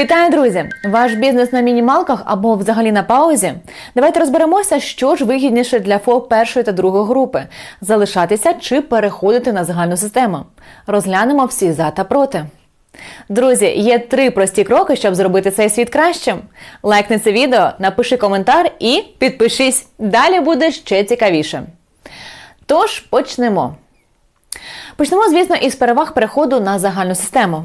Вітаю, друзі! Ваш бізнес на мінімалках або взагалі на паузі. Давайте розберемося, що ж вигідніше для ФОП першої та другої групи залишатися чи переходити на загальну систему. Розглянемо всі за та проти. Друзі, є три прості кроки, щоб зробити цей світ кращим. Лайкни це відео, напиши коментар і підпишись. Далі буде ще цікавіше. Тож почнемо. Почнемо, звісно, із переваг переходу на загальну систему.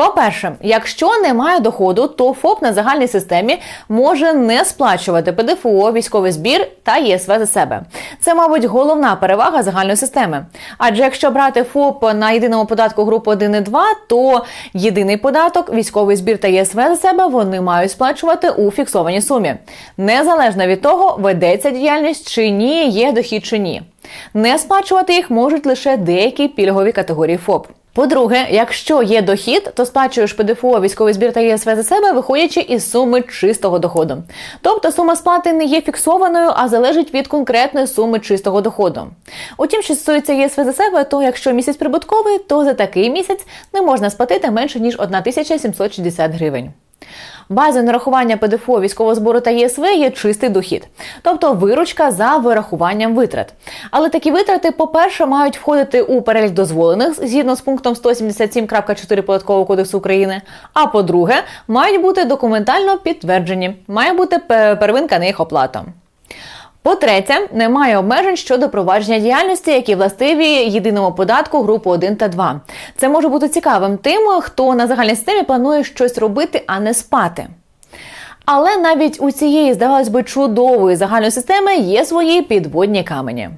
По-перше, якщо немає доходу, то ФОП на загальній системі може не сплачувати ПДФО, військовий збір та ЄСВ за себе. Це, мабуть, головна перевага загальної системи. Адже якщо брати ФОП на єдиному податку групи 1 і 2, то єдиний податок, військовий збір та ЄСВ за себе вони мають сплачувати у фіксованій сумі, незалежно від того, ведеться діяльність чи ні, є дохід чи ні. Не сплачувати їх можуть лише деякі пільгові категорії ФОП. По-друге, якщо є дохід, то сплачуєш ПДФО, військовий збір та ЄСВ за себе, виходячи із суми чистого доходу. Тобто сума сплати не є фіксованою, а залежить від конкретної суми чистого доходу. Утім, що стосується ЄСВ за себе, то якщо місяць прибутковий, то за такий місяць не можна сплатити менше ніж 1760 гривень. Базою нарахування ПДФО військового збору та ЄСВ є чистий дохід, тобто виручка за вирахуванням витрат. Але такі витрати, по-перше, мають входити у перелік дозволених згідно з пунктом 177.4 податкового кодексу України. А по-друге, мають бути документально підтверджені, має бути первинка на їх оплату. По-третє, немає обмежень щодо провадження діяльності, які властиві єдиному податку групи 1 та 2. Це може бути цікавим тим, хто на загальній системі планує щось робити, а не спати. Але навіть у цієї, здавалось би, чудової загальної системи є свої підводні камені.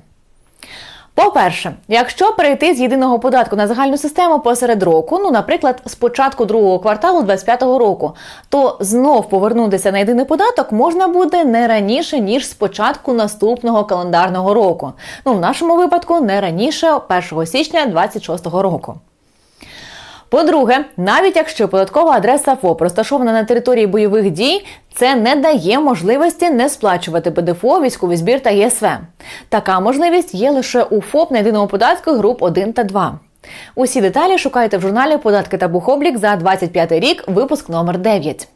По-перше, якщо перейти з єдиного податку на загальну систему посеред року, ну, наприклад, з початку другого кварталу 2025 року, то знов повернутися на єдиний податок можна буде не раніше ніж з початку наступного календарного року. Ну, в нашому випадку не раніше 1 січня 2026 року. По-друге, навіть якщо податкова адреса ФОП розташована на території бойових дій, це не дає можливості не сплачувати ПДФО, військовий збір та ЄСВ. Така можливість є лише у ФОП на єдиному податку груп 1 та 2. Усі деталі шукайте в журналі Податки та бухоблік за 25 рік, випуск номер 9.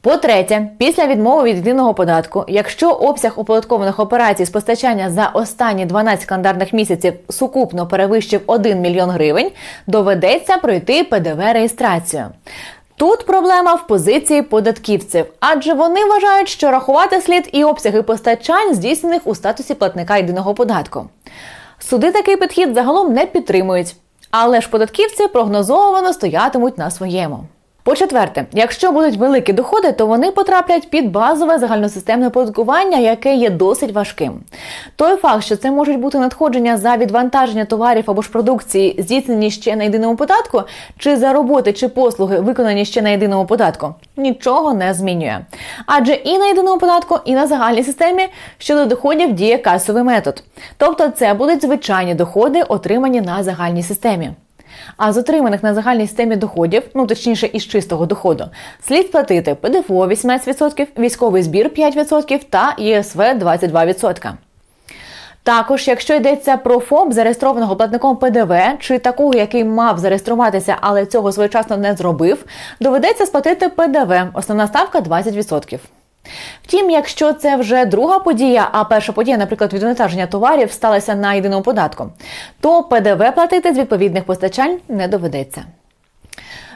По-третє, після відмови від єдиного податку, якщо обсяг оподаткованих операцій з постачання за останні 12 календарних місяців сукупно перевищив 1 мільйон гривень, доведеться пройти ПДВ-реєстрацію. Тут проблема в позиції податківців, адже вони вважають, що рахувати слід і обсяги постачань, здійснених у статусі платника єдиного податку. Суди такий підхід загалом не підтримують, але ж податківці прогнозовано стоятимуть на своєму. По-четверте, якщо будуть великі доходи, то вони потраплять під базове загальносистемне податкування, яке є досить важким. Той факт, що це можуть бути надходження за відвантаження товарів або ж продукції, здійснені ще на єдиному податку, чи за роботи чи послуги, виконані ще на єдиному податку, нічого не змінює. Адже і на єдиному податку, і на загальній системі щодо доходів діє касовий метод. Тобто це будуть звичайні доходи, отримані на загальній системі. А з отриманих на загальній системі доходів, ну точніше із чистого доходу, слід платити ПДФО 18%, військовий збір 5% та ЄСВ 22%. Також, якщо йдеться про ФОП, зареєстрованого платником ПДВ, чи такого, який мав зареєструватися, але цього своєчасно не зробив, доведеться сплатити ПДВ. Основна ставка 20%. Втім, якщо це вже друга подія, а перша подія, наприклад, відвантаження товарів сталася на єдиному податку, то ПДВ платити з відповідних постачань не доведеться.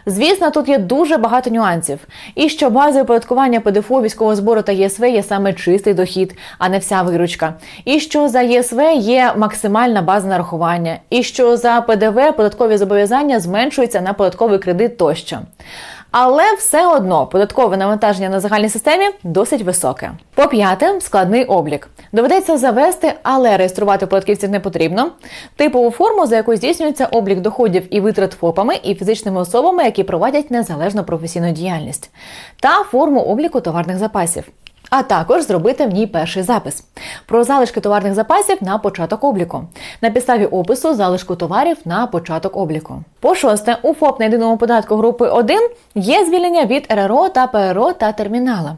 Звісно, тут є дуже багато нюансів. І що базою оподаткування ПДФО військового збору та ЄСВ є саме чистий дохід, а не вся виручка. І що за ЄСВ є максимальна база нарахування, і що за ПДВ податкові зобов'язання зменшуються на податковий кредит тощо. Але все одно податкове навантаження на загальній системі досить високе. По п'яте, складний облік. Доведеться завести, але реєструвати податківців не потрібно. Типову форму, за якою здійснюється облік доходів і витрат ФОПами і фізичними особами, які проводять незалежну професійну діяльність, та форму обліку товарних запасів а також зробити в ній перший запис про залишки товарних запасів на початок обліку на підставі опису залишку товарів на початок обліку. По шосте, у ФОП на єдиному податку групи 1 є звільнення від РРО та ПРО та термінала.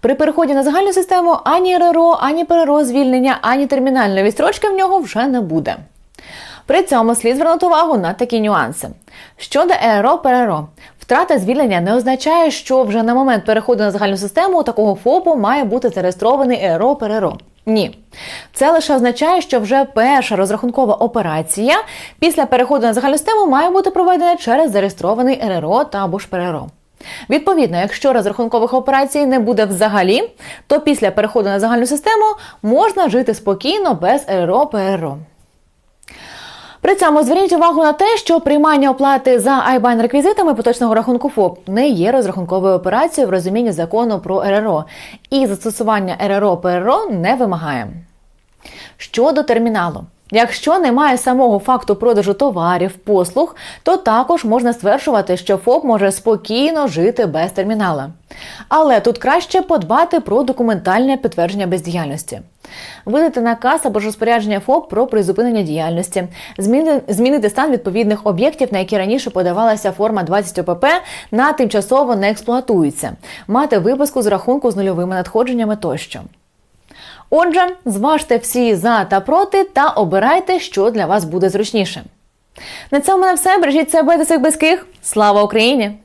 При переході на загальну систему ані РРО, ані ПРО звільнення, ані термінальної відстрочки в нього вже не буде. При цьому слід звернути увагу на такі нюанси. Щодо ЕРО ПРРО, втрата звільнення не означає, що вже на момент переходу на загальну систему такого ФОПу має бути зареєстрований ЕРО ПРРО. Ні, це лише означає, що вже перша розрахункова операція після переходу на загальну систему має бути проведена через зареєстрований РРО та або ж ПРРО. Відповідно, якщо розрахункових операцій не буде взагалі, то після переходу на загальну систему можна жити спокійно без РРО ПРРО. При цьому зверніть увагу на те, що приймання оплати за айбан реквізитами поточного рахунку ФОП не є розрахунковою операцією в розумінні закону про РРО, і застосування РРО ПРРО не вимагає. Щодо терміналу. Якщо немає самого факту продажу товарів, послуг, то також можна стверджувати, що ФОП може спокійно жити без термінала. Але тут краще подбати про документальне підтвердження бездіяльності. Видати наказ або ж розпорядження ФОП про призупинення діяльності, зміни- змінити стан відповідних об'єктів, на які раніше подавалася форма 20 ОПП, на тимчасово не експлуатуються, мати виписку з рахунку з нульовими надходженнями тощо. Отже, зважте всі за та проти та обирайте, що для вас буде зручніше. На цьому на все. Бережіть себе та своїх близьких. Слава Україні!